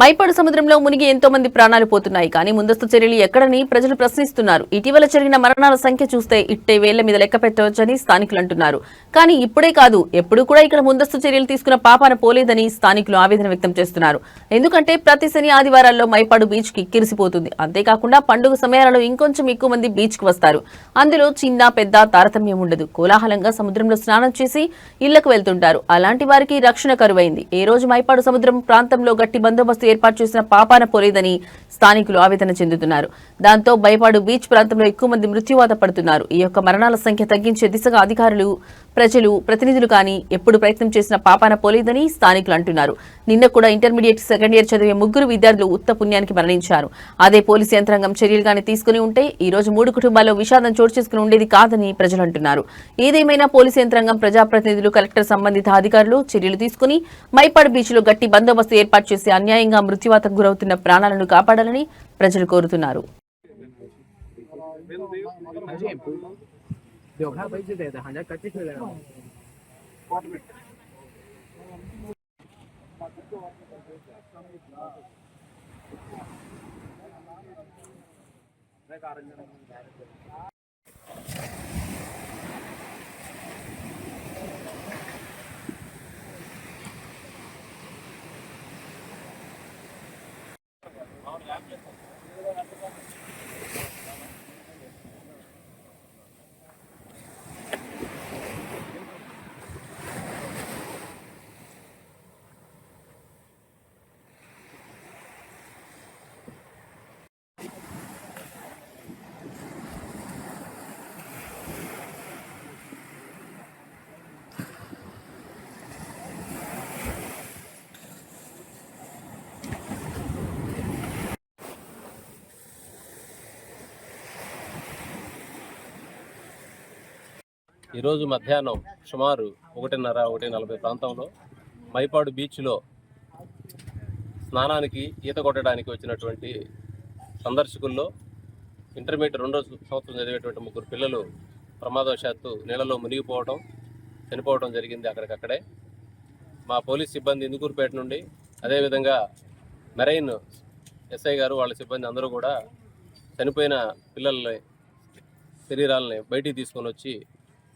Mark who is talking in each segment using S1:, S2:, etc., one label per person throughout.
S1: మైపాడు సముద్రంలో మునిగి ఎంతో మంది ప్రాణాలు పోతున్నాయి. కానీ ముందస్తు చర్యలు ఎక్కడని ప్రజలు ప్రశ్నిస్తున్నారు. ఇటీవల జరిగిన మరణాల సంఖ్య చూస్తే ఇట్టే వేళ్ళ మీద లెక్క పెట్టవచ్చని స్థానికులు అంటున్నారు. కానీ ఇప్పుడే కాదు ఎప్పుడు కూడా ఇక్కడ ముందస్తు చర్యలు తీసుకున్న పాపాన పోలేదని స్థానికులు ఆవేదన వ్యక్తం చేస్తున్నారు. ఎందుకంటే ప్రతి శని ఆదివారాల్లో మైపాడు బీచ్కి కిరిసిపోతుంది. అంతేకాకుండా పండుగ సమయాలలో ఇంకొంచెం ఎక్కువ మంది బీచ్కు వస్తారు. అందులో చిన్న పెద్ద తారతమ్యం ఉండదు. కోలాహలంగా సముద్రంలో స్నానం చేసి ఇళ్ళకు వెళ్తుంటారు. అలాంటి వారికి రక్షణ కరువైంది. ఏ రోజు మైపాడు సముద్రం ప్రాంతంలో గట్టి బందోబస్తు ఏర్పాటు చేసిన పాపాన పోలేదని స్థానికులు ఆవేదన చెందుతున్నారు. దాంతో బయపాడు బీచ్ ప్రాంతంలో ఎక్కువ మంది మృత్యువాత పడుతున్నారు. ఈ యొక్క మరణాల సంఖ్య తగ్గించే దిశగా అధికారులు ప్రజలు ప్రతినిధులు కానీ ఎప్పుడు ప్రయత్నం చేసిన పాపాన పోలేదని స్థానికులు అంటున్నారు. నిన్న కూడా ఇంటర్మీడియట్ సెకండ్ ఇయర్ చదివే ముగ్గురు విద్యార్థులు ఉత్త పుణ్యానికి మరణించారు. అదే పోలీసు యంత్రాంగం చర్యలు కానీ తీసుకుని ఉంటే ఈ రోజు మూడు కుటుంబాల్లో విషాదం చోటు చేసుకుని ఉండేది కాదని ప్రజలు అంటున్నారు. ఏదేమైనా పోలీసు యంత్రాంగం ప్రజాప్రతినిధులు కలెక్టర్ సంబంధిత అధికారులు చర్యలు తీసుకుని మైపాడు బీచ్లో గట్టి బందోబస్తు ఏర్పాటు చేసి అన్యాయంగా మృత్యువాతం గురవుతున్న ప్రాణాలను కాపాడాలని ప్రజలు కోరుతున్నారు.
S2: Yok ha bayıcı dedi. Hani kaç iş mi Ne karınca
S3: ఈరోజు మధ్యాహ్నం సుమారు ఒకటిన్నర ఒకటి నలభై ప్రాంతంలో మైపాడు బీచ్లో స్నానానికి ఈత కొట్టడానికి వచ్చినటువంటి సందర్శకుల్లో ఇంటర్మీడియట్ రెండో సంవత్సరం చదివేటువంటి ముగ్గురు పిల్లలు ప్రమాదవశాత్తు నీళ్ళలో మునిగిపోవడం చనిపోవడం జరిగింది అక్కడికక్కడే. మా పోలీస్ సిబ్బంది ఇందుకూరుపేట నుండి అదేవిధంగా మెరైన్ ఎస్ఐ గారు వాళ్ళ సిబ్బంది అందరూ కూడా చనిపోయిన పిల్లల్ని శరీరాలని బయటికి తీసుకొని వచ్చి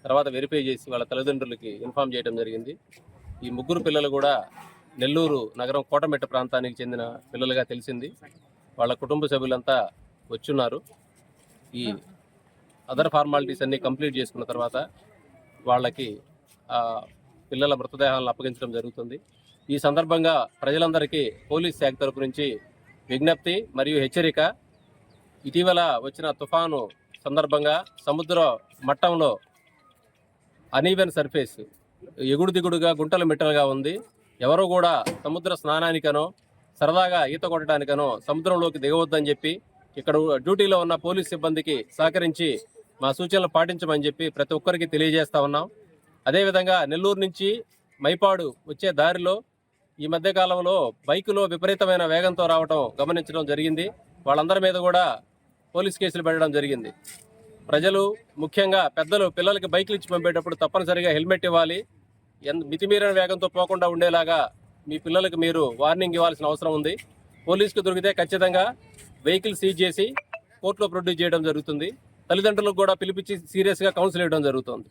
S3: తర్వాత వెరిఫై చేసి వాళ్ళ తల్లిదండ్రులకి ఇన్ఫామ్ చేయడం జరిగింది. ఈ ముగ్గురు పిల్లలు కూడా నెల్లూరు నగరం కోటమెట్ట ప్రాంతానికి చెందిన పిల్లలుగా తెలిసింది. వాళ్ళ కుటుంబ సభ్యులంతా వచ్చున్నారు. ఈ అదర్ ఫార్మాలిటీస్ అన్నీ కంప్లీట్ చేసుకున్న తర్వాత వాళ్ళకి పిల్లల మృతదేహాలను అప్పగించడం జరుగుతుంది. ఈ సందర్భంగా ప్రజలందరికీ పోలీస్ శాఖ తరపు నుంచి విజ్ఞప్తి మరియు హెచ్చరిక. ఇటీవల వచ్చిన తుఫాను సందర్భంగా సముద్ర మట్టంలో అనీవెన్ సర్ఫేస్ ఎగుడు దిగుడుగా గుంటలు మిట్టలుగా ఉంది. ఎవరు కూడా సముద్ర స్నానానికనో సరదాగా ఈత కొట్టడానికనో సముద్రంలోకి దిగవద్దని చెప్పి ఇక్కడ డ్యూటీలో ఉన్న పోలీస్ సిబ్బందికి సహకరించి మా సూచనలు పాటించమని చెప్పి ప్రతి ఒక్కరికి తెలియజేస్తా ఉన్నాం. అదేవిధంగా నెల్లూరు నుంచి మైపాడు వచ్చే దారిలో ఈ మధ్య కాలంలో బైకులో విపరీతమైన వేగంతో రావడం గమనించడం జరిగింది. వాళ్ళందరి మీద కూడా పోలీస్ కేసులు పెట్టడం జరిగింది. ప్రజలు ముఖ్యంగా పెద్దలు పిల్లలకి బైక్లు ఇచ్చి పంపేటప్పుడు తప్పనిసరిగా హెల్మెట్ ఇవ్వాలి. ఎంత మితిమీరిన వేగంతో పోకుండా ఉండేలాగా మీ పిల్లలకు మీరు వార్నింగ్ ఇవ్వాల్సిన అవసరం ఉంది. పోలీసుకు దొరికితే ఖచ్చితంగా వెహికల్ సీజ్ చేసి కోర్టులో ప్రొడ్యూస్ చేయడం జరుగుతుంది. తల్లిదండ్రులకు కూడా పిలిపించి సీరియస్గా కౌన్సిల్ ఇవ్వడం జరుగుతుంది.